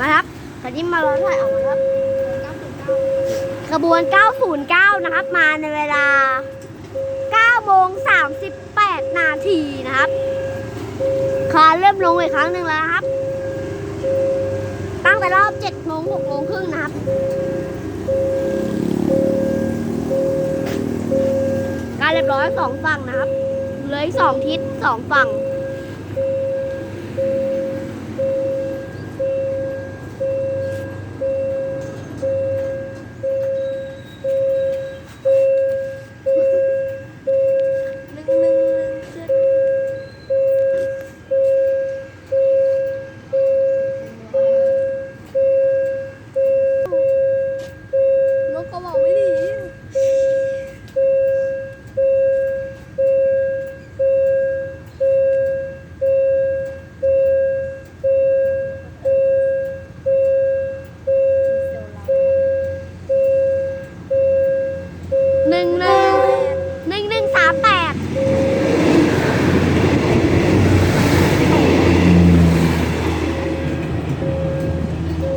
มาครับตอนนี้มารอถ่ายออกมาครับขบวน 909 นะครับ มาในเวลา9โมง38 นาทีนะครับคาเริ่มลงอีกครั้งหนึ่งแล้วครับ ตั้งแต่รอบ7โมง6โมงครึ่งนะครับการเรียบร้อยสองฝั่งนะครับ เหลืออีกสองทิศสองฝั่ง หนึ่งหนึ่งหนึ่งหนึ่งสามแปด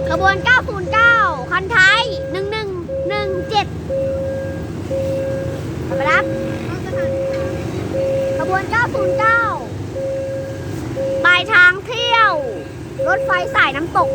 ขบวน 909 คันไทย1117ขอบคุณครับขบวน 909 ปลายทางเที่ยว รถไฟสายน้ำตก